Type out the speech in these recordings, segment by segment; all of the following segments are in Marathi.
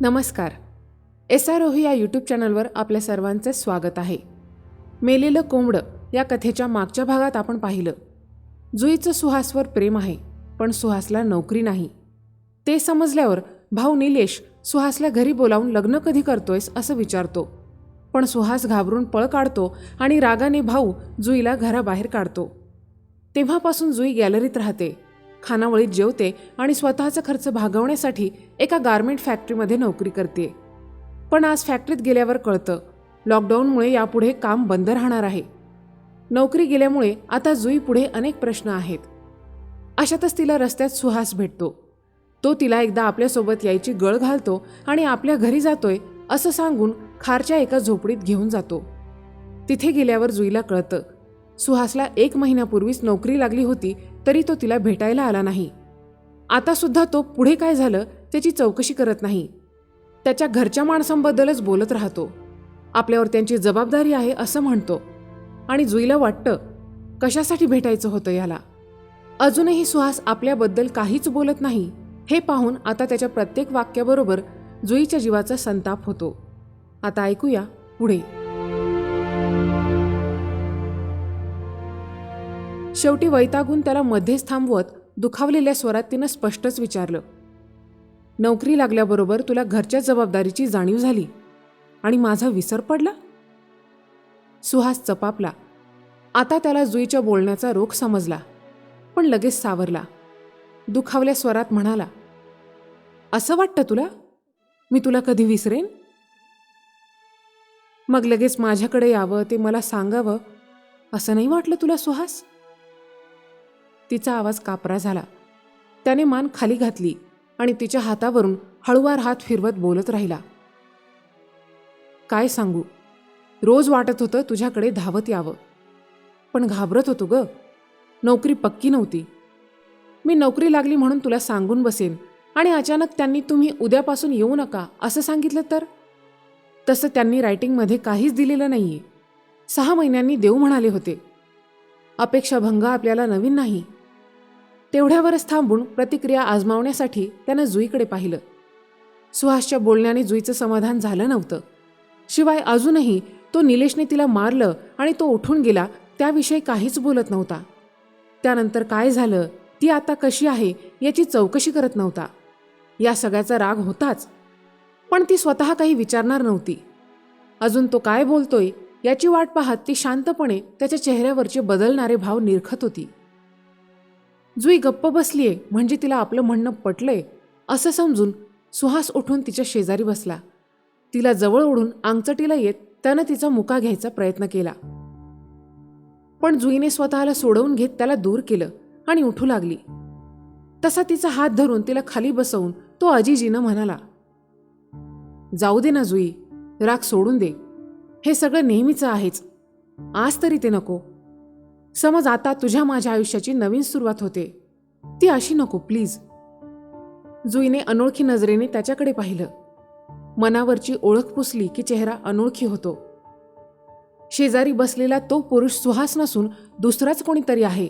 नमस्कार. एस आर ओही या यूट्यूब चॅनलवर आपल्या सर्वांचे स्वागत आहे. मेलेलं कोंबडं या कथेच्या मागच्या भागात आपण पाहिलं. जुईचं सुहासवर प्रेम आहे पण सुहासला नोकरी नाही. ते समजल्यावर भाऊ निलेश सुहासला घरी बोलावून लग्न कधी करतोयस असं विचारतो. पण सुहास घाबरून पळ काढतो आणि रागाने भाऊ जुईला घराबाहेर काढतो. तेव्हापासून जुई गॅलरीत राहते. खानावळीत जेवते आणि स्वतःचा खर्च भागवण्यासाठी एका गारमेंट फॅक्टरीमध्ये नोकरी करते. पण आज फॅक्टरीत गेल्यावर कळतं लॉकडाऊनमुळे यापुढे काम बंद राहणार आहे. नोकरी गेल्यामुळे आता जुई पुढे अनेक प्रश्न आहेत. अशातच तिला रस्त्यात सुहास भेटतो. तो तिला एकदा आपल्यासोबत यायची गळ घालतो आणि आपल्या घरी जातोय असं सांगून खारच्या एका झोपडीत घेऊन जातो. तिथे गेल्यावर जुईला कळतं सुहासला एक महिन्यापूर्वीच नोकरी लागली होती तरी तो तिला भेटायला आला नाही. आता सुद्धा तो पुढे काय झालं त्याची चौकशी करत नाही. त्याच्या घरच्या माणसांबद्दलच बोलत राहतो. आपल्यावर त्यांची जबाबदारी आहे असं म्हणतो. आणि जुईला वाटतं कशासाठी भेटायचं होतं याला? अजूनही सुहास आपल्याबद्दल काहीच बोलत नाही. हे पाहून आता त्याच्या प्रत्येक वाक्याबरोबर जुईच्या जीवाचा संताप होतो. आता ऐकूया पुढे. शेवटी वैतागून त्याला मध्येच थांबवत दुखावलेल्या स्वरात तिनं स्पष्टच विचारलं. नोकरी लागल्याबरोबर तुला घरच्या जबाबदारीची जाणीव झाली. आणि माझा विसर पडला? सुहास चपापला. आता त्याला जुईच्या बोलण्याचा रोख समजला पण लगेच सावरला. दुखावल्या स्वरात म्हणाला असं वाटतं तुला? मी तुला कधी विसरेन? मग लगेच माझ्याकडे यावं ते मला सांगावं असं नाही वाटलं तुला सुहास? तिचा आवाज कापरा झाला. त्याने मान खाली घातली आणि तिच्या हातावरून हळुवार हात फिरवत बोलत राहिला. काय सांगू? रोज वाटत होतं तुझ्याकडे धावत यावं. पण घाबरत होतो ग. नोकरी पक्की नव्हती. मी नोकरी लागली म्हणून तुला सांगून बसेन आणि अचानक त्यांनी तुम्ही उद्यापासून येऊ नका असं सांगितलं तर? तसं त्यांनी रायटिंगमध्ये काहीच दिलेलं नाही आहे सहा महिन्यांनी देऊ म्हणाले होते. अपेक्षाभंग आपल्याला नवीन नाही. तेवढ्यावरच थांबून प्रतिक्रिया आजमावण्यासाठी त्यानं जुईकडे पाहिलं. सुहासच्या बोलण्याने जुईचं समाधान झालं नव्हतं. शिवाय अजूनही तो निलेशने तिला मारलं आणि तो उठून गेला त्याविषयी काहीच बोलत नव्हता. त्यानंतर काय झालं ती आता कशी आहे याची चौकशी करत नव्हता. या सगळ्याचा राग होताच. पण ती स्वतः काही विचारणार नव्हती. अजून तो काय बोलतोय याची वाट पाहत ती शांतपणे त्याच्या चेहऱ्यावरचे बदलणारे भाव निरखत होती. जुई गप्प बसलीये म्हणजे तिला आपलं म्हणणं पटलंय. असं समजून सुहास उठून तिच्या शेजारी बसला. तिला जवळ ओढून आंगचटीला येत त्यानं तिचा मुका घ्यायचा प्रयत्न केला. पण जुईने स्वतःला सोडवून घेत त्याला दूर केलं आणि उठू लागली. तसा तिचा हात धरून तिला खाली बसवून तो अजिजीनं म्हणाला जाऊ दे ना जुई राग सोडून दे. हे सगळं नेहमीचं आहेच. आज तरी ते नको. समज आता तुझ्या माझ्या आयुष्याची नवीन सुरुवात होते. ती अशी नको प्लीज. जुईने अनोळखी नजरेने त्याच्याकडे पाहिलं. मनावरची ओळख पुसली की चेहरा अनोळखी होतो. शेजारी बसलेला तो पुरुष सुहास नसून दुसराच कोणीतरी आहे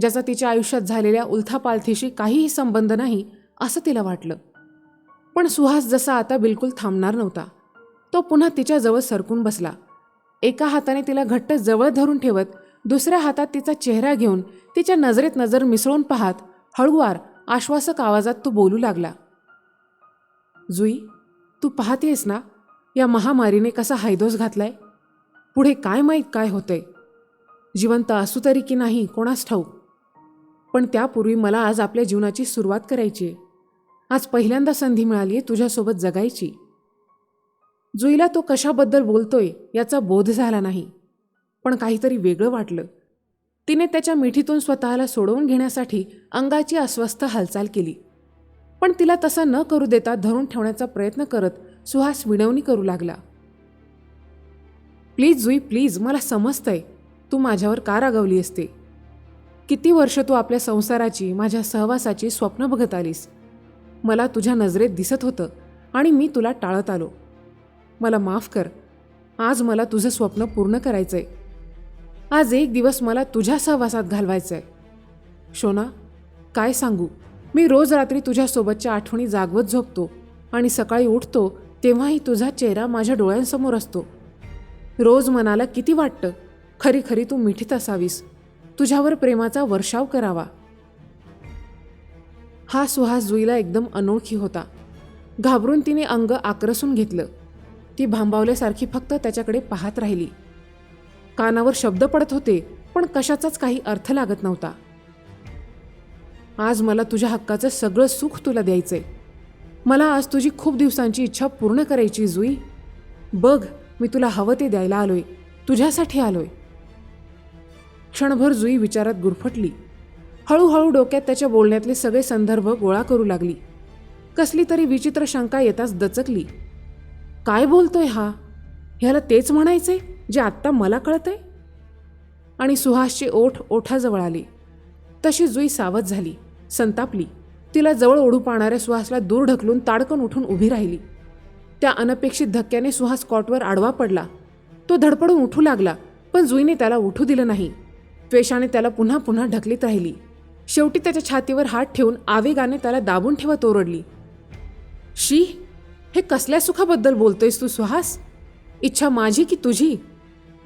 ज्याचा तिच्या आयुष्यात झालेल्या उलथापालथीशी काहीही संबंध नाही असं तिला वाटलं. पण सुहास जसा आता बिलकुल थांबणार नव्हता तो पुन्हा तिच्याजवळ सरकून बसला. एका हाताने तिला घट्ट जवळ धरून ठेवत दुसऱ्या हातात तिचा चेहरा घेऊन तिच्या नजरेत नजर मिसळून पाहत हळुवार आश्वासक आवाजात तो बोलू लागला. जुई तू पाहतेस ना या महामारीने कसा हायदोस घातलाय? पुढे काय माहीत काय होतंय? जिवंत असू तरी की नाही कोणास ठाऊक? पण त्यापूर्वी मला आज आपल्या जीवनाची सुरुवात करायची आहे. आज पहिल्यांदा संधी मिळाली आहे तुझ्यासोबत जगायची. जुईला तो कशाबद्दल बोलतोय याचा बोध झाला नाही. पण काहीतरी वेगळं वाटलं. तिने त्याच्या मिठीतून स्वतःला सोडवून घेण्यासाठी अंगाची अस्वस्थ हालचाल केली. पण तिला तसा न करू देता धरून ठेवण्याचा प्रयत्न करत सुहास विनवणी करू लागला. प्लीज जुई प्लीज मला समजतंय. तू माझ्यावर का रागवली असते? किती वर्ष तू आपल्या संसाराची माझ्या सहवासाची स्वप्न बघत आलीस? मला तुझ्या नजरेत दिसत होतं आणि मी तुला टाळत आलो. मला माफ कर. आज मला तुझं स्वप्न पूर्ण करायचंय. आज एक दिवस मला तुझ्या सहवासात घालवायचं आहे शोना काय सांगू? मी रोज रात्री तुझ्यासोबतच्या आठवणी जागवत झोपतो आणि सकाळी उठतो तेव्हाही तुझा चेहरा माझ्या डोळ्यांसमोर असतो. रोज मनाला किती वाटतं? खरी खरी तू मिठीत असावीस. तुझ्यावर प्रेमाचा वर्षाव करावा. हा सुहास जुईला एकदम अनोळखी होता. घाबरून तिने अंग आक्रसून घेतलं. ती भांबावल्यासारखी फक्त त्याच्याकडे पाहत राहिली. कानावर शब्द पडत होते पण कशाचाच काही अर्थ लागत नव्हता. आज मला तुझ्या हक्काचं सगळं सुख तुला द्यायचंय. मला आज तुझी खूप दिवसांची इच्छा पूर्ण करायची जुई. बघ मी तुला हवं ते द्यायला आलोय. तुझ्यासाठी आलोय. क्षणभर जुई विचारात गुरफटली. हळूहळू डोक्यात त्याच्या बोलण्यातले सगळे संदर्भ गोळा करू लागली. कसली तरी विचित्र शंका येताच दचकली. काय बोलतोय हा? ह्याला तेच म्हणायचंय? जे आत्ता मला कळतंय? आणि सुहासचे ओठ ओठाजवळ आले. तशी जुई सावध झाली संतापली. तिला जवळ ओढू पाहणाऱ्या सुहासला दूर ढकलून ताडकन उठून उभी राहिली. त्या अनपेक्षित धक्क्याने सुहास कॉटवर आडवा पडला. तो धडपडून उठू लागला पण जुईने त्याला उठू दिलं नाही. त्वेषाने त्याला पुन्हा पुन्हा ढकलीत राहिली. शेवटी त्याच्या छातीवर हात ठेवून आवेगाने त्याला दाबून ठेवत ओरडली. शी हे कसल्या सुखाबद्दल बोलतोयस तू सुहास? इच्छा माझी की तुझी?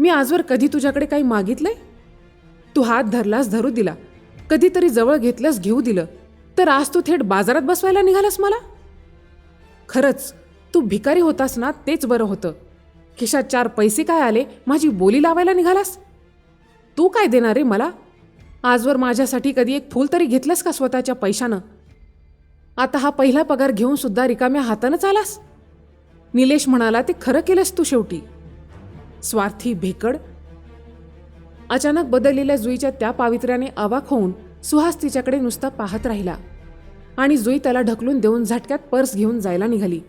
मी आजवर कधी तुझ्याकडे काही मागितलंय? तू हात धरलास धरू दिला. कधीतरी जवळ घेतल्यास घेऊ दिलं. तर आज तू थेट बाजारात बसवायला निघालास मला? खरंच तू भिकारी होतास ना तेच बरं होतं. खिशात चार पैसे काय आले माझी बोली लावायला निघालास? तू काय देणार रे मला? आजवर माझ्यासाठी कधी एक फूल तरी घेतलंस का स्वतःच्या पैशानं? आता हा पहिला पगार घेऊन सुद्धा रिकाम्या हातानंच आलास निलेश म्हणाला ते खरं केलंस तू शेवटी. स्वार्थी भेकड. अचानक बदललेल्या जुईच्या त्या पावित्र्याने अवाक होऊन सुहास तिच्याकडे नुसता पाहत राहिला. आणि जुई त्याला ढकलून देऊन झटक्यात पर्स घेऊन जायला निघाली.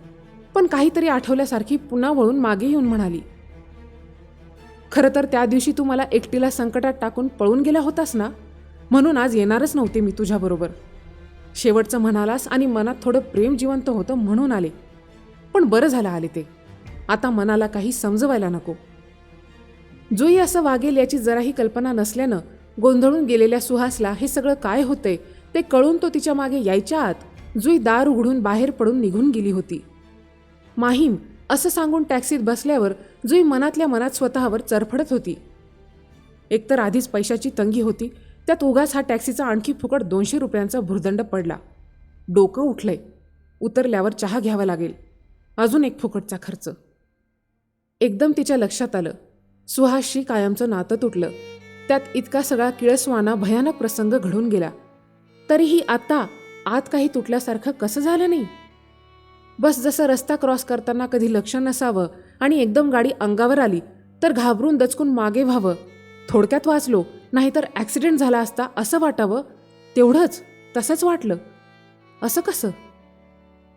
पण काहीतरी आठवल्यासारखी पुन्हा वळून मागे येऊन म्हणाली खरं तर त्या दिवशी तू मला एकटीला संकटात टाकून पळून गेला होतास ना? म्हणून आज येणारच नव्हते मी तुझ्याबरोबर शेवटचं म्हणालास आणि मनात थोडं प्रेम जिवंत होतं म्हणून आले. पण बरं झालं आले ते. आता मनाला काही समजवायला नको. जुई असं वागेल याची जराही कल्पना नसल्यानं गोंधळून गेलेल्या सुहासला हे सगळं काय होतंय ते कळून तो तिच्यामागे यायच्या आत जुई दार उघडून बाहेर पडून निघून गेली होती. माहीम असं सांगून टॅक्सीत बसल्यावर जुई मनातल्या मनात स्वतःवर चरफडत होती. एकतर आधीच पैशाची तंगी होती त्यात उगाच हा टॅक्सीचा आणखी फुकट दोनशे रुपयांचा भुर्दंड पडला. डोकं उठलंय. उतरल्यावर चहा घ्यावा लागेल. अजून एक फुकटचा खर्च. एकदम तिच्या लक्षात आलं. सुहासशी कायमचं नातं तुटलं. त्यात इतका सगळा किळसवाना भयानक प्रसंग घडून गेला. तरीही आता आत काही तुटल्यासारखं कसं झालं नाही? बस जसं रस्ता क्रॉस करताना कधी लक्ष नसावं आणि एकदम गाडी अंगावर आली तर घाबरून दचकून मागे व्हावं. थोडक्यात वाचलो नाहीतर ॲक्सिडेंट झाला असता असं वाटावं. तेवढंच तसंच वाटलं. असं कसं?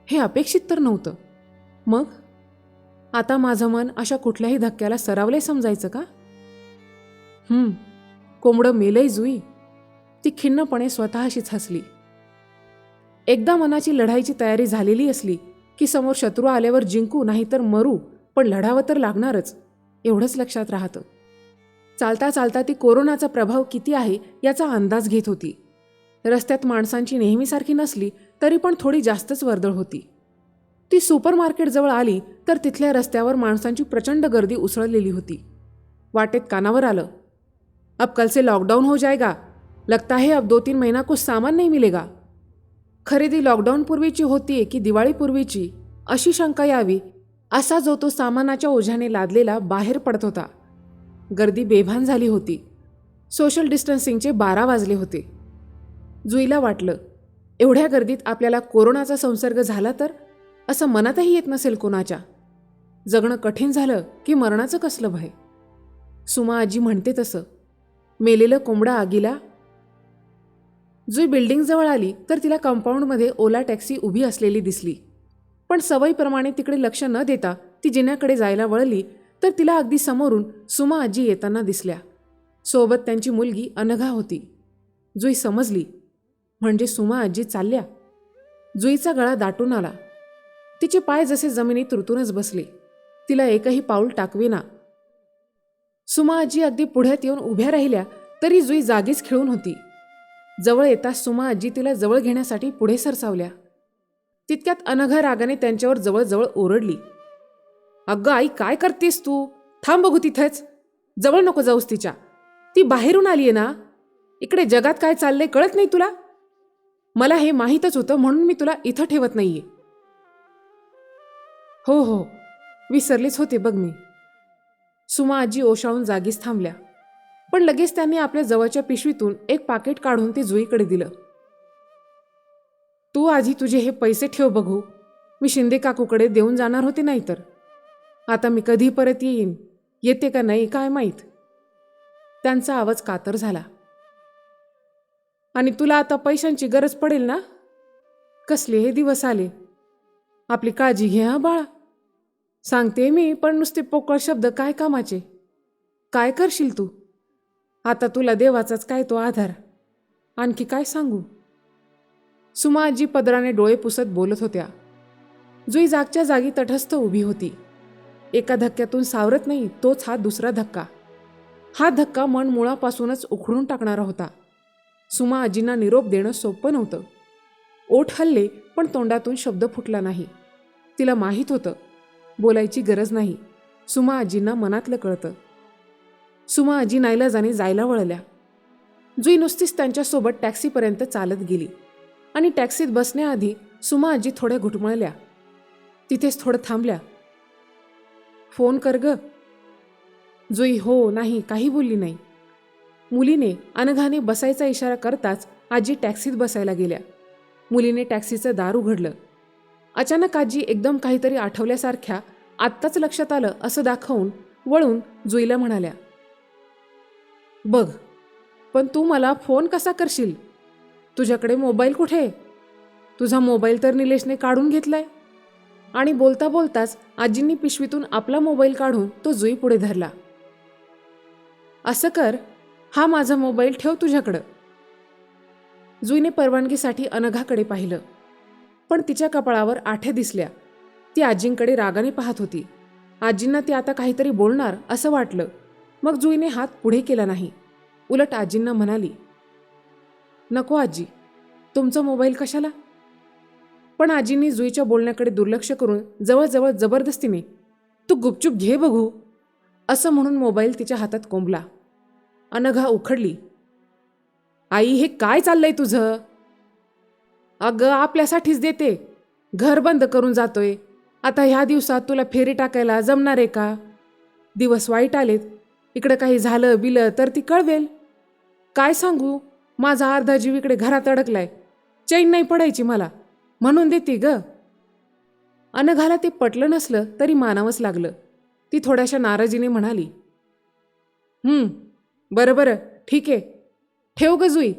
हे अपेक्षित तर नव्हतं. मग? आता माझं मन अशा कुठल्याही धक्क्याला सरावले समजायचं का? हं, कोंबडं मेलंय जुई. ती खिन्नपणे स्वतःशीच हसली. एकदा मनाची लढाईची तयारी झालेली असली की समोर शत्रू आल्यावर जिंकू नाहीतर मरू पण लढावं तर लागणारच एवढंच लक्षात राहतं. चालता चालता ती कोरोनाचा प्रभाव किती आहे याचा अंदाज घेत होती. रस्त्यात माणसांची नेहमीसारखी नसली तरी पण थोडी जास्तच वर्दळ होती. ती सुपर मार्केटजवळ आली तर तिथल्या रस्त्यावर माणसांची प्रचंड गर्दी उसळलेली होती. वाटेत कानावर आलं अब कल से लॉकडाऊन हो जाएगा लगता है अब दो तीन महिना कुछ सामान नाही मिलेगा. खरेदी लॉकडाऊनपूर्वीची होतीये की दिवाळीपूर्वीची अशी शंका यावी. असा जो तो सामानाच्या ओझ्याने लादलेला बाहेर पडत होता. गर्दी बेभान झाली होती. सोशल डिस्टन्सिंगचे बारा वाजले होते. जुईला वाटलं एवढ्या गर्दीत आपल्याला कोरोनाचा संसर्ग झाला तर असं मनातही येत नसेल कोणाच्या. जगणं कठीण झालं की मरणाचं कसलं भय? सुमा आजी म्हणते तसं. मेलेलं कोंबडा आगीला. जुई बिल्डिंगजवळ आली तर तिला कंपाऊंडमध्ये ओला टॅक्सी उभी असलेली दिसली. पण सवयीप्रमाणे तिकडे लक्ष न देता ती जिन्याकडे जायला वळली तर तिला अगदी समोरून सुमा आजी येताना दिसल्या. सोबत त्यांची मुलगी अनघा होती. जुई समजली. म्हणजे सुमा आजी चालल्या. जुईचा गळा दाटून आला. तिचे पाय जसे जमिनीत तुरतूनच बसले. तिला एकही पाऊल टाकवेना. सुमा आजी अगदी पुढ्यात येऊन उभ्या राहिल्या तरी जुई जागीच खिळून होती. जवळ येताच सुमा आजी तिला जवळ घेण्यासाठी पुढे सरसावल्या. तितक्यात अनघा रागाने त्यांच्यावर जवळजवळ ओरडली. अगं आई काय करतेस तू? थांब बघू तिथेच. जवळ नको जाऊस तिच्या. ती बाहेरून आली आहे ना? इकडे जगात काय चाललंय कळत नाही तुला? मला हे माहीतच होतं म्हणून मी तुला इथं ठेवत नाहीये. हो हो. विसरलेच होते बघ मी. सुमा आजी ओशाळून जागीच थांबल्या. पण लगेच त्यांनी आपल्या जवळच्या पिशवीतून एक पाकिट काढून ते जुईकडे दिलं. तू आधी तुझे हे पैसे ठेव बघू. मी शिंदे काकूकडे देऊन जाणार होते नाहीतर. आता मी कधी परत येईन? येते का नाही काय माहीत? त्यांचा आवाज कातर झाला. आणि तुला आता पैशांची गरज पडेल ना? कसले हे दिवस आले? आपली काळजी घे हा बाळा. सांगते मी पण नुसते पोकळ शब्द काय कामाचे? काय करशील तू? आता तुला देवाचाच काय तो आधार? आणखी काय सांगू? सुमा आजी पदराने डोळे पुसत बोलत होत्या. जुई जागच्या जागी तटस्थ उभी होती. एका धक्क्यातून सावरत नाही तोच हा दुसरा धक्का. हा धक्का मन मुळापासूनच उखडून टाकणारा होता. सुमा आजींना निरोप देणं सोपं नव्हतं. ओठ हल्ले पण तोंडातून शब्द फुटला नाही. तिला माहीत होतं बोलायची गरज नाही. सुमा आजींना मनातलं कळतं. सुमा आजी नाईलाजाने जायला वळल्या. जुई नुसतीच त्यांच्यासोबत टॅक्सीपर्यंत चालत गेली. आणि टॅक्सीत बसण्याआधी सुमा आजी थोड्या घुटमळल्या. तिथेच थोडं थांबल्या. फोन कर ग. जुई हो नाही काही बोलली नाही. मुलीने अनघाने बसायचा इशारा करताच आजी टॅक्सीत बसायला गेल्या. मुलीने टॅक्सीचं दार उघडलं. अचानक आजी एकदम काहीतरी आठवल्यासारख्या आत्ताच लक्षात आलं असं दाखवून वळून जुईला म्हणाल्या बघ पण तू मला फोन कसा करशील? तुझ्याकडे मोबाईल कुठे? आहे? तुझा मोबाईल तर निलेशने काढून घेतलाय. आणि बोलता बोलताच आजींनी पिशवीतून आपला मोबाईल काढून तो जुई पुढे धरला असं कर हा माझा मोबाईल ठेव तुझ्याकडं. जुईने परवानगीसाठी अनघाकडे पाहिलं. पण तिच्या कपाळावर आठे दिसल्या. ती आजींकडे रागाने पाहत होती. आजींना ती आता काहीतरी बोलणार असं वाटलं. मग जुईने हात पुढे केला नाही. उलट आजींना म्हणाली नको आजी तुमचा मोबाईल कशाला? पण आजींनी जुईच्या बोलण्याकडे दुर्लक्ष करून जवळजवळ जबरदस्तीने तू गुपचूप घे बघू असं म्हणून मोबाईल तिच्या हातात कोंबला. अनघा उखडली आई हे काय चाललंय तुझं? अगं आपल्यासाठीच देते. घर बंद करून जातोय. आता ह्या दिवसात तुला फेरी टाकायला जमणार आहे का? दिवस वाईट आलेत. इकडं काही झालं बिलं तर ती कळवेल. काय सांगू? माझा अर्धा जीव इकडे घरात अडकलाय. चैन नाही पडायची मला. म्हणून देते ग. अनघाला ते पटलं नसलं तरी मानावंच लागलं. ती थोड्याशा नाराजीने म्हणाली. बरं बरं ठीक आहे. ठेव ग जुई.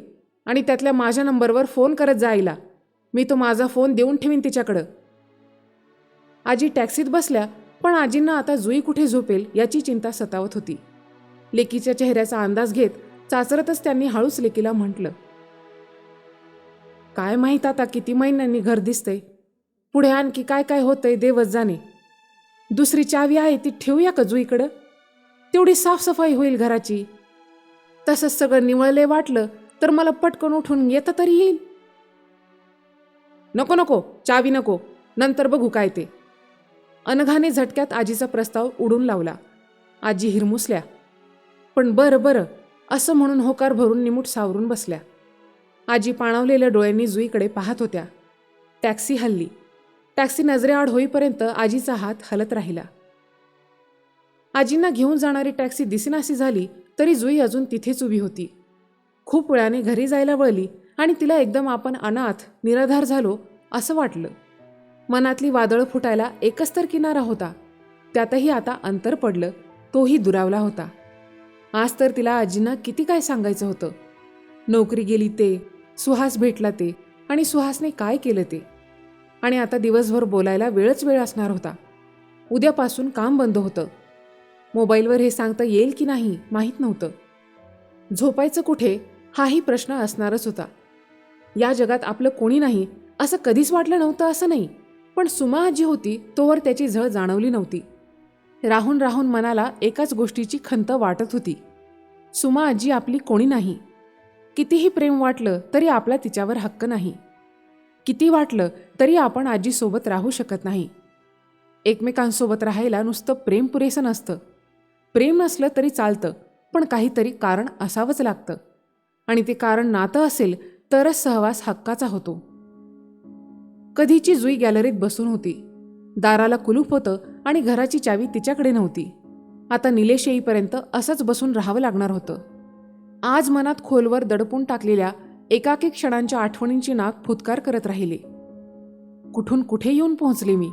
आणि त्यातल्या माझ्या नंबरवर फोन करत जायला मी तो माझा फोन देऊन ठेवीन तिच्याकडं. आजी टॅक्सीत बसल्या पण आजींना आता जुई कुठे झोपेल याची चिंता सतावत होती. लेकीच्या चेहऱ्याचा अंदाज घेत चाचरतच त्यांनी हळूच लेकीला म्हटलं काय माहीत आता किती महिन्यांनी घर दिसतंय? पुढे आणखी काय काय होतंय देवच जाणे. दुसरी चावी आहे ती ठेवूया का जुईकडं? तेवढी साफसफाई होईल घराची. तसंच सगळं निवळले वाटलं तर मला पटकन उठून येतं तरी येईल. नको नको चावी नको. नंतर बघू काय ते. अनघाने झटक्यात आजीचा प्रस्ताव उडून लावला. आजी हिरमुसल्या. पण बरं बरं असं म्हणून होकार भरून निमूट सावरून बसल्या. आजी पाणावलेल्या डोळ्यांनी जुईकडे पाहत होत्या. टॅक्सी हल्ली. टॅक्सी नजरेआड होईपर्यंत आजीचा हात हलत राहिला. आजींना घेऊन जाणारी टॅक्सी दिसेनाशी झाली तरी जुई अजून तिथेच उभी होती. खूप वेळाने घरी जायला वळली आणि तिला एकदम आपण अनाथ निराधार झालो असं वाटलं. मनातली वादळं फुटायला एकच तर किनारा होता. त्यातही आता अंतर पडलं तोही दुरावला होता. आज तर तिला आजींना किती काय सांगायचं होतं. नोकरी गेली ते सुहास भेटला ते आणि सुहासने काय केलं ते? आणि आता दिवसभर बोलायला वेळच वेळ असणार होता. उद्यापासून काम बंद होतं. मोबाईलवर हे सांगता येईल की नाही माहीत नव्हतं. झोपायचं कुठे हाही प्रश्न असणारच होता. या जगात आपलं कोणी नाही असं कधीच वाटलं नव्हतं असं नाही. पण सुमा आजी होती तोवर त्याची झळ जाणवली नव्हती. राहून राहून मनाला एकाच गोष्टीची खंत वाटत होती. सुमा आजी आपली कोणी नाही. कितीही प्रेम वाटलं तरी आपला तिच्यावर हक्क नाही. किती वाटलं तरी आपण आजीसोबत राहू शकत नाही. एकमेकांसोबत राहायला नुसतं प्रेम पुरेसं नसतं. प्रेम नसलं तरी चालतं पण काहीतरी कारण असावंच लागतं. आणि ते कारण नातं असेल तरच सहवास हक्काचा होतो. कधीची जुई गॅलरीत बसून होती. दाराला कुलूप होतं आणि घराची चावी तिच्याकडे नव्हती. आता निलेश येईपर्यंत असंच बसून राहावं लागणार होतं. आज मनात खोलवर दडपून टाकलेल्या एकाकी क्षणांच्या आठवणींची नाक फुतकार करत राहिले. कुठून कुठे येऊन पोहोचले मी?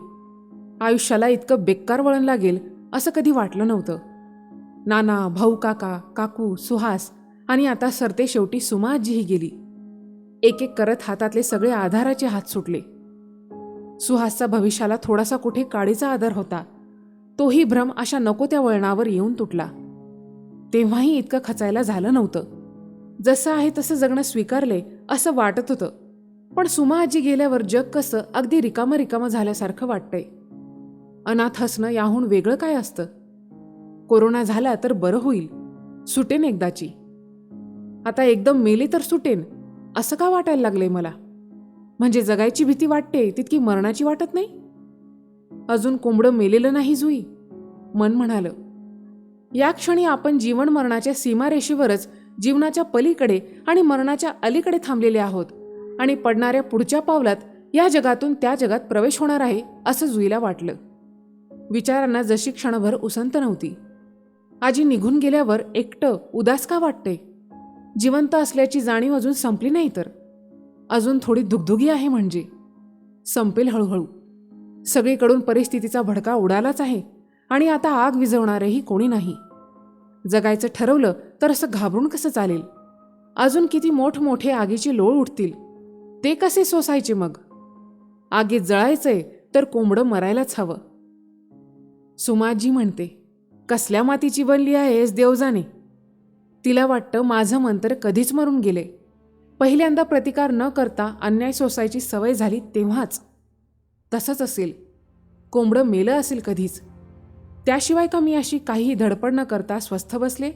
आयुष्याला इतकं बेकार वळण लागेल असं कधी वाटलं नव्हतं. नाना भाऊ काका काकू सुहास आणि आता सरते शेवटी सुमा आजीही गेली. एक एक करत हातातले सगळे आधाराचे हात सुटले. सुहासचा भविष्याला थोडासा कुठे काळीचा आधार होता. तोही भ्रम अशा नको त्या वळणावर येऊन तुटला. तेव्हाही इतकं खचायला झालं नव्हतं. जसं आहे तसं जगणं स्वीकारले असं वाटत होतं. पण सुमा आजी गेल्यावर जग कसं अगदी रिकामं रिकामं झाल्यासारखं वाटतंय. अनाथ हसणं याहून वेगळं काय असतं? कोरोना झाला तर बरं होईल. सुटेन एकदाची. आता एकदम मेले तर सुटेन. असं का वाटायला लागलंय मला? म्हणजे जगायची भीती वाटते तितकी मरणाची वाटत नाही? अजून कोंबडं मेलेलं नाही जुई मन म्हणालं. या क्षणी आपण जीवन मरणाच्या सीमारेषेवरच जीवनाच्या पलीकडे आणि मरणाच्या अलीकडे थांबलेले आहोत आणि पडणाऱ्या पुढच्या पावलात या जगातून त्या जगात प्रवेश होणार आहे असं जुईला वाटलं. विचारांना जशी क्षणभर उसंत नव्हती. आजी निघून गेल्यावर एकटं उदास का वाटते जिवंत असल्याची जाणीव अजून संपली नाही तर. अजून थोडी दुगदुगी आहे म्हणजे. संपेल हळूहळू. सगळीकडून परिस्थितीचा भडका उडालाच आहे आणि आता आग विझवणारेही कोणी नाही. जगायचं ठरवलं तर असं घाबरून कसं चालेल? अजून किती मोठमोठे आगीची लोळ उठतील? ते कसे सोसायचे मग? आगीत जळायचंय तर कोंबडं मरायलाच हवं. सुमाजी म्हणते कसल्या मातीची बनली आहेस देवजाने? तिला वाटतं माझं मन तर कधीच मरून गेले. पहिल्यांदा प्रतिकार न करता अन्याय सोसायची सवय झाली तेव्हाच. तसंच असेल. कोंबडं मेलं असेल कधीच. त्याशिवाय का मी अशी काहीही धडपड न करता स्वस्थ बसले?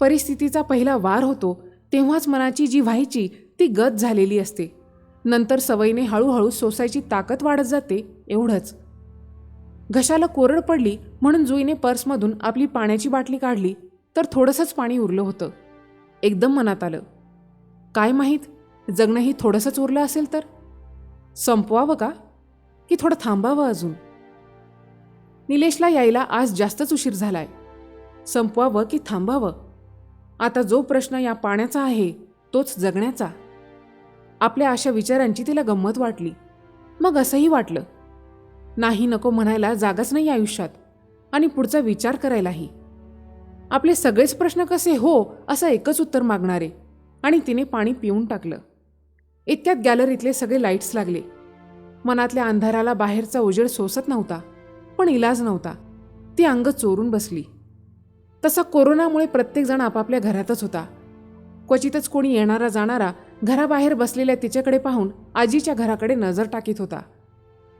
परिस्थितीचा पहिला वार होतो तेव्हाच मनाची जी व्हायची ती गत झालेली असते. नंतर सवयीने हळूहळू सोसायची ताकद वाढत जाते एवढंच. घशाला कोरड पडली म्हणून जुईने पर्समधून आपली पाण्याची बाटली काढली. तर थोडंसंच पाणी उरलं होतं. एकदम मनात आलं. काय माहीत जगणंही थोडंसंच उरलं असेल तर? संपवावं का? की थोडं थांबावं अजून? निलेशला यायला आज जास्तच उशीर झालाय. संपवावं की थांबावं? आता जो प्रश्न या पाण्याचा आहे तोच जगण्याचा. आपल्या अशा विचारांची तिला गंमत वाटली. मग असंही वाटलं. नाही नको म्हणायला जागाच नाही आयुष्यात. आणि पुढचा विचार करायलाही. आपले सगळेच प्रश्न कसे हो असं एकच उत्तर मागणारे. आणि तिने पाणी पिऊन टाकलं. इतक्यात गॅलरीतले सगळे लाईट्स लागले. मनातल्या अंधाराला बाहेरचा उजेड सोसत नव्हता पण इलाज नव्हता. ती अंग चोरून बसली. तसा कोरोनामुळे प्रत्येकजण आपापल्या घरातच होता. क्वचितच कोणी येणारा जाणारा घराबाहेर बसलेल्या तिच्याकडे पाहून आजीच्या घराकडे नजर टाकीत होता.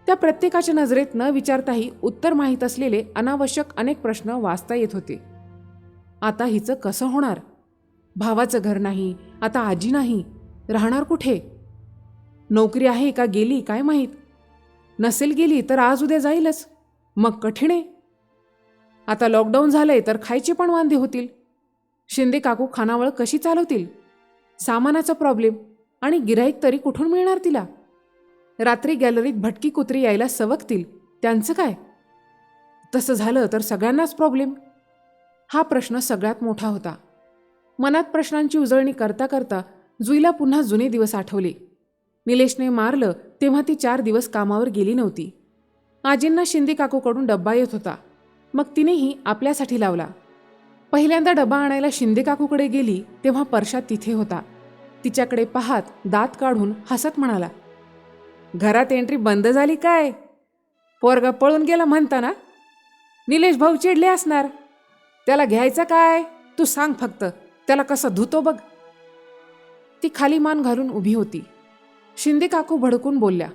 त्या प्रत्येकाच्या नजरेत न विचारताही उत्तर माहीत असलेले अनावश्यक अनेक प्रश्न वाचता येत होते. आता हिचं कसं होणार? भावाचं घर नाही आता आजी नाही राहणार कुठे? नोकरी आहे का गेली काय माहीत? नसेल गेली तर आज उद्या जाईलच मग कठीण आहे. आता लॉकडाऊन झालंय तर खायचे पण वांदे होतील. शिंदे काकू खानावळ कशी चालवतील? सामानाचा प्रॉब्लेम आणि गिराईक तरी कुठून मिळणार तिला? रात्री गॅलरीत भटकी कुत्री यायला सवकतील त्यांचं काय? तसं झालं तर सगळ्यांनाच प्रॉब्लेम हा प्रश्न सगळ्यात मोठा होता. मनात प्रश्नांची उजळणी करता करता जुईला पुन्हा जुने दिवस आठवले. निलेशने मारलं तेव्हा ती चार दिवस कामावर गेली नव्हती. आजींना शिंदे काकूकडून डब्बा येत होता. मग तिनेही आपल्यासाठी लावला. पहिल्यांदा डबा आणायला शिंदे काकूकडे गेली तेव्हा परशा तिथे होता. तिच्याकडे पाहात दात काढून हसत म्हणाला घरात एंट्री बंद झाली काय? पोरगा पळून गेला म्हणताना? निलेश भाऊ चिडले असणार. त्याला घ्यायचं काय? तू सांग फक्त. त्याला कसं धुतो बघ. ती खाली मान घालून उभी होती. शिंदे काकू भडकून बोलल्या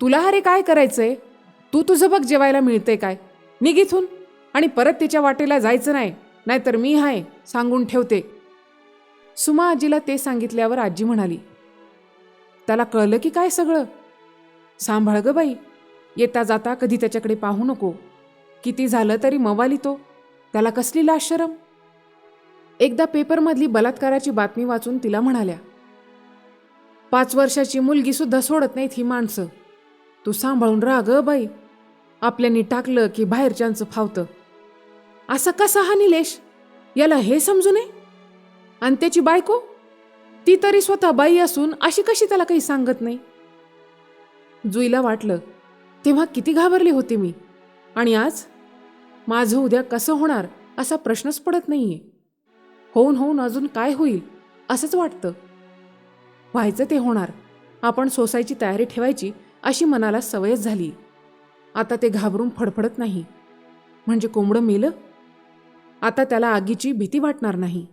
तुला अरे काय करायचंय? तू तुझं बघ जेवायला मिळतंय काय. निघ इथून आणि परत तिच्या वाटेला जायचं नाही नाहीतर मी आहे सांगून ठेवते. सुमा आजीला ते सांगितल्यावर आजी म्हणाली त्याला कळलं की काय सगळं? सांभाळ ग बाई. येता जाता कधी त्याच्याकडे पाहू नको. किती झालं तरी मवाली तो. त्याला कसली लाज शरम? एकदा पेपरमधली बलात्काराची बातमी वाचून तिला म्हणाल्या पाच वर्षाची मुलगी सुद्धा सोडत नाहीत ही माणसं. तू सांभाळून राहा ग बाई. आपल्यानी टाकलं की बाहेरच्यांचं फावतं. असं कसा हा निलेश? याला हे समजू नये? आणि त्याची बायको? ती तरी स्वतः बाई असून अशी कशी त्याला काही सांगत नाही? जुईला वाटलं तेव्हा किती घाबरली होती मी. आणि आज माझं उद्या कसं होणार असा प्रश्नच पडत नाहीये. होऊन होऊन अजून काय होईल असंच वाटतं. व्हायचं ते होणार. आपण सोसायची तयारी ठेवायची अशी मनाला सवयच झाली. आता ते घाबरून फडफडत नाही. म्हणजे कोंबडं मेलं? आता त्याला आगीची भीती वाटणार नाही.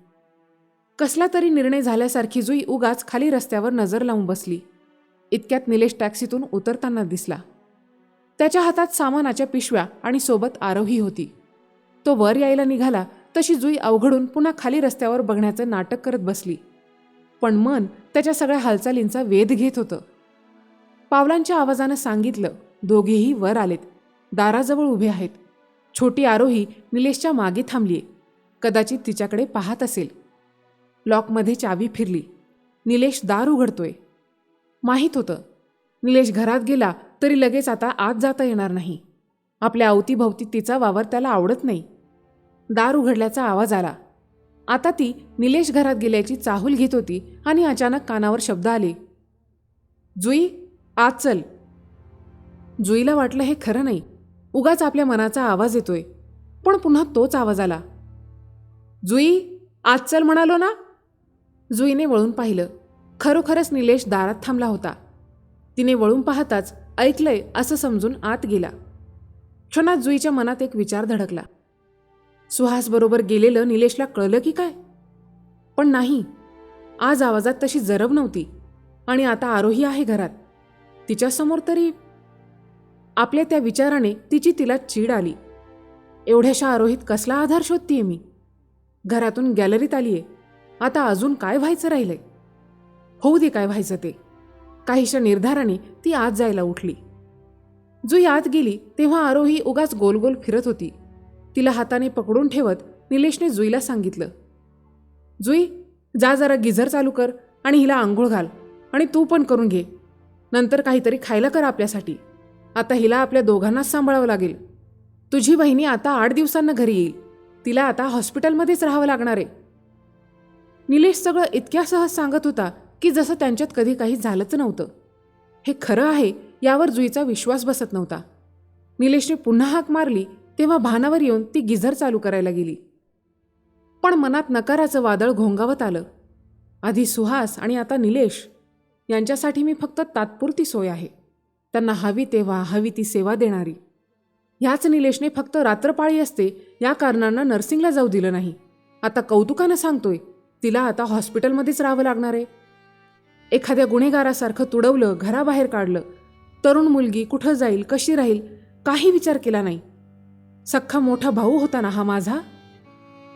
कसला तरी निर्णय झाल्यासारखी जुई उगाच खाली रस्त्यावर नजर लावून बसली. इतक्यात निलेश टॅक्सीतून उतरताना दिसला. त्याच्या हातात सामानाच्या पिशव्या आणि सोबत आरोही होती. तो वर यायला निघाला तशी जुई अवघडून पुन्हा खाली रस्त्यावर बघण्याचं नाटक करत बसली. पण मन त्याच्या सगळ्या हालचालींचा वेध घेत होतं. पावलांच्या आवाजानं सांगितलं दोघेही वर आलेत. दाराजवळ उभे आहेत. छोटी आरोही निलेशच्या मागे थांबलीये. कदाचित तिच्याकडे पाहत असेल. लॉकमध्ये चावी फिरली. निलेश दार उघडतोय. माहीत होतं. निलेश घरात गेला तरी लगेच आता आत जाता येणार नाही. आपल्या अवतीभवती तिचा वावर त्याला आवडत नाही. दार उघडल्याचा आवाज आला. आता ती निलेश घरात गेल्याची चाहूल घेत होती आणि अचानक कानावर शब्द आले. जुई आत चल. जुईला वाटलं हे खरं नाही. उगाच आपल्या मनाचा आवाज येतोय. पण पुन्हा तोच आवाज आला. जुई आत चल म्हणालो ना? जुईने वळून पाहिलं. खरोखरच निलेश दारात थांबला होता. तिने वळून पाहताच ऐकलंय असं समजून आत गेला. क्षणात जुईच्या मनात एक विचार धडकला. सुहासबरोबर गेलेलं निलेशला कळलं की काय? पण नाही. आज आवाजात तशी जरब नव्हती. आणि आता आरोही आहे घरात. तिच्यासमोर तरी आपल्या त्या विचाराने तिची तिला चीड आली. एवढ्याशा आरोहीत कसला आधार शोधतीये मी? घरातून गॅलरीत आलीये. आता अजून काय व्हायचं राहिलंय? होऊ दे काय व्हायचं ते. काहीशा निर्धाराने ती आत जायला उठली. जुई आत गेली तेव्हा आरोही उगाच गोल गोल फिरत होती. तिला हाताने पकडून ठेवत निलेशने जुईला सांगितलं जुई जा जरा गिझर चालू कर आणि हिला आंघोळ घाल आणि तू पण करून घे. नंतर काहीतरी खायला कर आपल्यासाठी. आता हिला आपल्या दोघांनाच सांभाळावं लागेल. तुझी बहिणी आता आठ दिवसांना घरी येईल. तिला आता हॉस्पिटलमध्येच राहावं लागणार आहे. निलेश सगळं इतक्या सहज सांगत होता की जसं त्यांच्यात कधी काही झालंच नव्हतं. हे खरं आहे यावर जुईचा विश्वास बसत नव्हता. निलेशने पुन्हा हाक मारली तेव्हा भानावर येऊन ती गिझर चालू करायला गेली. पण मनात नकाराचं वादळ घोंगावत आलं. आधी सुहास आणि आता निलेश यांच्यासाठी मी फक्त तात्पुरती सोय आहे. त्यांना हवी तेव्हा हवी ती सेवा देणारी. ह्याच निलेशने फक्त रात्रपाळी असते या कारणानं नर्सिंगला जाऊ दिलं नाही. आता कौतुकानं सांगतोय तिला आता हॉस्पिटलमध्येच राहावं लागणार आहे. एखाद्या गुन्हेगारासारखं तुडवलं घराबाहेर काढलं तरुण मुलगी कुठं जाईल कशी राहील काही विचार केला नाही. सख्खा मोठा भाऊ होता ना हा माझा.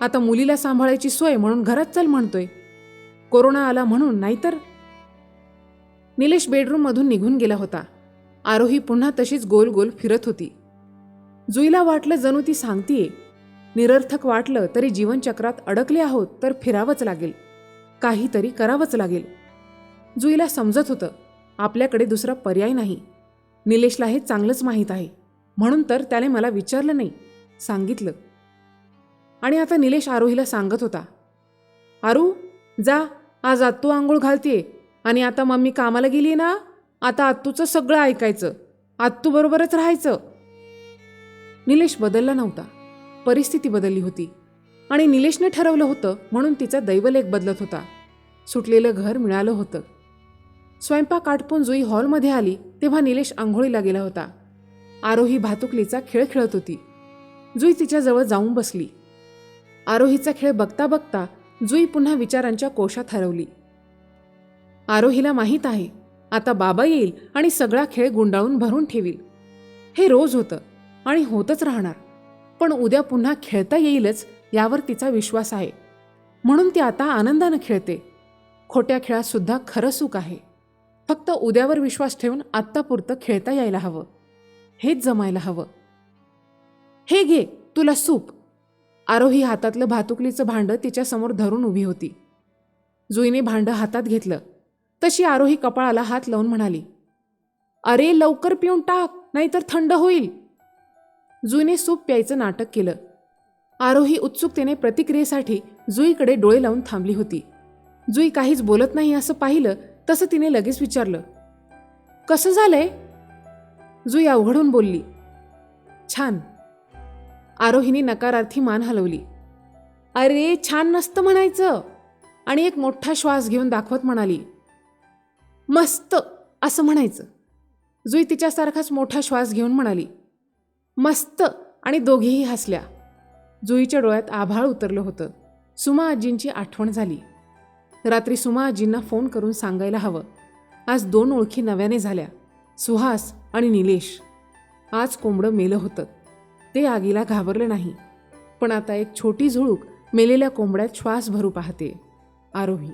आता मुलीला सांभाळायची सोय म्हणून घरात चल म्हणतोय. कोरोना आला म्हणून नाहीतर? निलेश बेडरूममधून निघून गेला होता. आरोही पुन्हा तशीच गोल गोल फिरत होती. जुईला वाटलं जणू ती सांगतीये. निरर्थक वाटलं तरी जीवनचक्रात अडकले आहोत तर फिरावंच लागेल. काहीतरी करावंच लागेल. जुईला समजत होतं. आपल्याकडे दुसरा पर्याय नाही. निलेशला हे चांगलंच माहीत आहे. म्हणून तर त्याने मला विचारलं नाही. सांगितलं. आणि आता निलेश आरोहीला सांगत होता. आरू जा. आज आत्तू आंघोळ घालतीये. आणि आता मम्मी कामाला गेली ना? आता आत्तूचं सगळं ऐकायचं. आत्तू बरोबरच राहायचं. निलेश बदलला नव्हता. परिस्थिती बदलली होती. आणि निलेशने ठरवलं होतं म्हणून तिचा दैवलेख बदलत होता. सुटलेलं घर मिळालं होतं. स्वयंपाक आटपून जुई हॉलमध्ये आली तेव्हा निलेश आंघोळीला गेला होता. आरोही भातुकलीचा खेळ खेळत होती. जुई तिच्याजवळ जाऊन बसली. आरोहीचा खेळ बघता बघता जुई पुन्हा विचारांच्या कोशात हरवली. आरोहीला माहीत आहे आता बाबा येईल आणि सगळा खेळ गुंडाळून भरून ठेवील. हे रोज होतं आणि होतच राहणार पण उद्या पुन्हा खेळता येईलच यावर तिचा विश्वास आहे. म्हणून ती आता आनंदानं खेळते. खोट्या खेळात सुद्धा खरं सुख आहे. फक्त उद्यावर विश्वास ठेवून आत्तापुरतं खेळता यायला हवं. हेच जमायला हवं. हे घे तुला सूप. आरोही हातातलं भातुकलीचं भांडं तिच्यासमोर धरून उभी होती. जुईने भांडं हातात घेतलं. तशी आरोही कपाळाला हात लावून म्हणाली अरे लवकर पिऊन टाक नाहीतर थंड होईल. जुईने सूप प्यायचं नाटक केलं. आरोही उत्सुकतेने प्रतिक्रियेसाठी जुईकडे डोळे लावून थांबली होती. जुई काहीच बोलत नाही असं पाहिलं तसं तिने लगेच विचारलं कसं झालंय? जुई अवघडून बोलली छान. आरोहीने नकारार्थी मान हलवली अरे छान नसतं म्हणायचं. आणि एक मोठा श्वास घेऊन दाखवत म्हणाली मस्त असं म्हणायचं. जुई तिच्यासारखाच मोठा श्वास घेऊन म्हणाली मस्त आणि दोघेही हसल्या. जुईच्या डोळ्यात आभाळ उतरलं होतं. सुमा आजींची आठवण झाली. रात्री सुमा आजींना फोन करून सांगायला हवं. आज दोन ओळखी नव्याने झाल्या सुहास आणि निलेश. आज कोंबडं मेलं होतं. ते आगीला घाबरलं नाही. पण आता एक छोटी झुळूक मेलेल्या कोंबड्यात श्वास भरू पाहते. आरोही